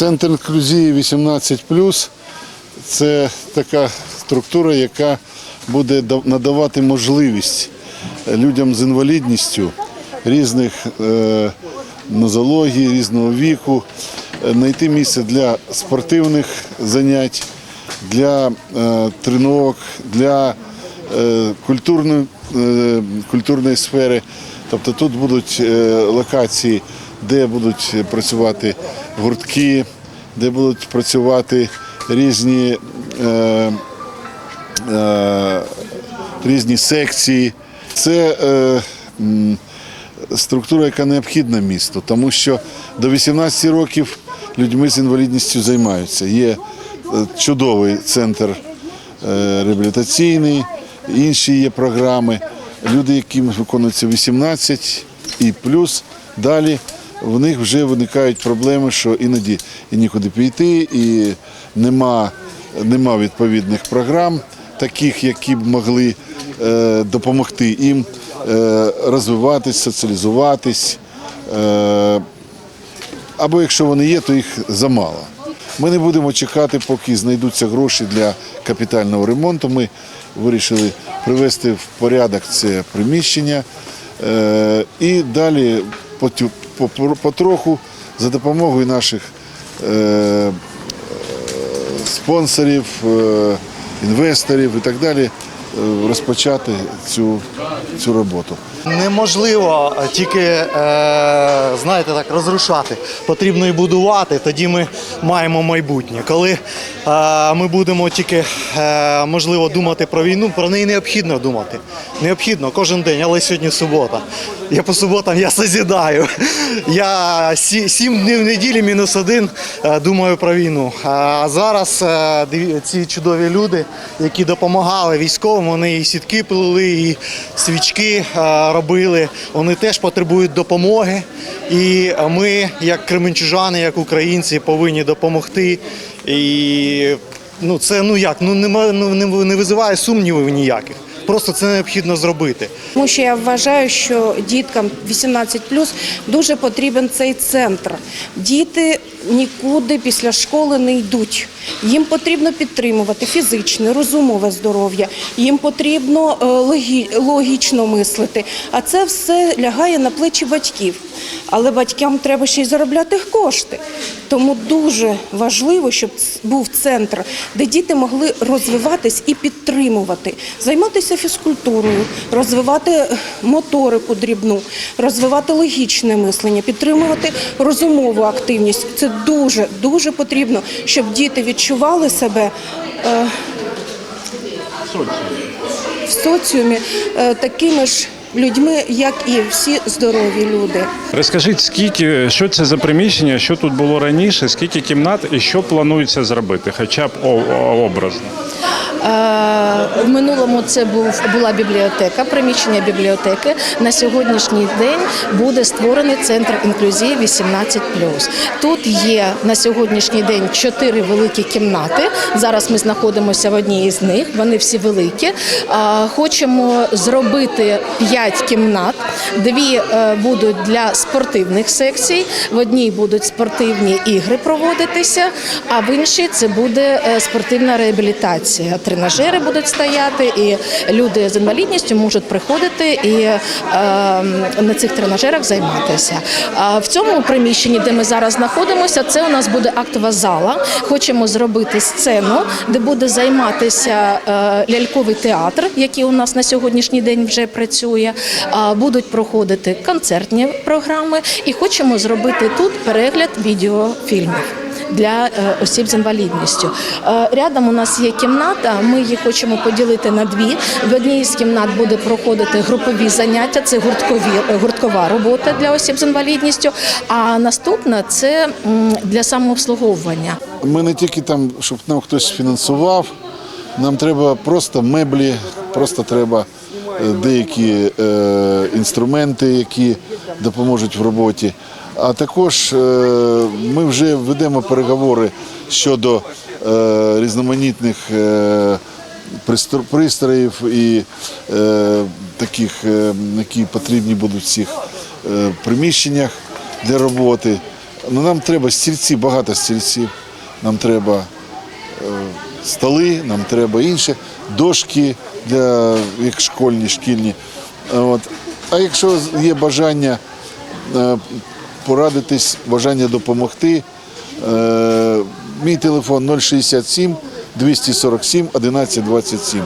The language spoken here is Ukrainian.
Центр інклюзії 18 це така структура, яка буде надавати можливість людям з інвалідністю різних е, нозологій, різного віку, е, знайти місце для спортивних занять, для е, тренувок, для культурної, культурної сфери. Тобто тут будуть локації, де будуть працювати гуртки, де будуть працювати різні, е, е, різні секції. Це е, структура, яка необхідна місту, тому що до 18 років людьми з інвалідністю займаються. Є е, чудовий центр е, реабілітаційний, інші є програми. Люди, яким виконується 18 і плюс, далі в них вже виникають проблеми, що іноді і нікуди піти, і нема, нема відповідних програм, таких, які б могли е, допомогти їм е, розвиватись, соціалізуватись. Е, або якщо вони є, то їх замало. Ми не будемо чекати, поки знайдуться гроші для капітального ремонту. Ми вирішили привести в порядок це приміщення е, і далі потроху за допомогою наших е, спонсорів, е, інвесторів і так далі е, розпочати цю, цю роботу. Неможливо е, тільки, е, знаєте, так розрушати. Потрібно і будувати. Тоді ми маємо майбутнє. Коли е, ми будемо тільки можливо думати про війну, про неї необхідно думати. Необхідно кожен день, але сьогодні субота. Я по суботам я созідаю. Я сі- сім днів неділі, мінус один, думаю про війну. А зараз ці чудові люди, які допомагали військовим, вони і сітки плели, і свічки е, робили. Вони теж потребують допомоги. І ми, як кременчужани, як українці, повинні допомогти. І ну це ну як, ну нема, ну не, не визиває сумнівів ніяких. Просто це необхідно зробити. Тому що я вважаю, що діткам 18 дуже потрібен цей центр. Діти нікуди після школи не йдуть. Їм потрібно підтримувати фізичне, розумове здоров'я. Їм потрібно е, логічно мислити. А це все лягає на плечі батьків. Але батькам треба ще й заробляти кошти. Тому дуже важливо, щоб був центр, де діти могли розвиватись і підтримувати, займатися фізкультурою, розвивати моторику дрібну, розвивати логічне мислення, підтримувати розумову активність. Це дуже дуже потрібно, щоб діти відчували себе. е, в соціумі е, такими ж людьми, як і всі здорові люди. Розкажіть, скільки що це за приміщення, що тут було раніше, скільки кімнат і що планується зробити, хоча б образно. Е, В минулому це був була бібліотека, приміщення бібліотеки. На сьогоднішній день буде створений центр інклюзії 18+. Тут є на сьогоднішній день чотири великі кімнати. Зараз ми знаходимося в одній із них. Вони всі великі. Е, Хочемо зробити п'ять кімнат. Дві е, будуть для спортивних секцій. В одній будуть спортивні ігри проводитися, а в іншій це буде спортивна реабілітація. Тренажери будуть стояти, і люди з інвалідністю можуть приходити і е, на цих тренажерах займатися. В цьому приміщенні, де ми зараз знаходимося, це у нас буде актова зала. Хочемо зробити сцену, де буде займатися е, ляльковий театр, який у нас на сьогоднішній день вже працює. Будуть проходити концертні програми, і хочемо зробити тут перегляд відеофільмів для е, осіб з інвалідністю. Е, Рядом у нас є кімната. Ми її хочемо поділити на дві. В одній з кімнат буде проходити групові заняття. Це гурткові е, гурткова робота для осіб з інвалідністю. А наступна це для самообслуговування. Ми не тільки там, щоб нам хтось фінансував, нам треба просто меблі, просто треба деякі е, інструменти, які допоможуть в роботі. А також е, ми вже ведемо переговори щодо е, різноманітних е, пристроїв і таких, які потрібні будуть в цих приміщеннях для роботи. Ну, нам треба стільці, багато стільців. Нам треба столи, нам треба інше, дошки для як школьні, шкільні. От. А якщо є бажання порадитись, бажання допомогти, е, мій телефон 067 247 11 27.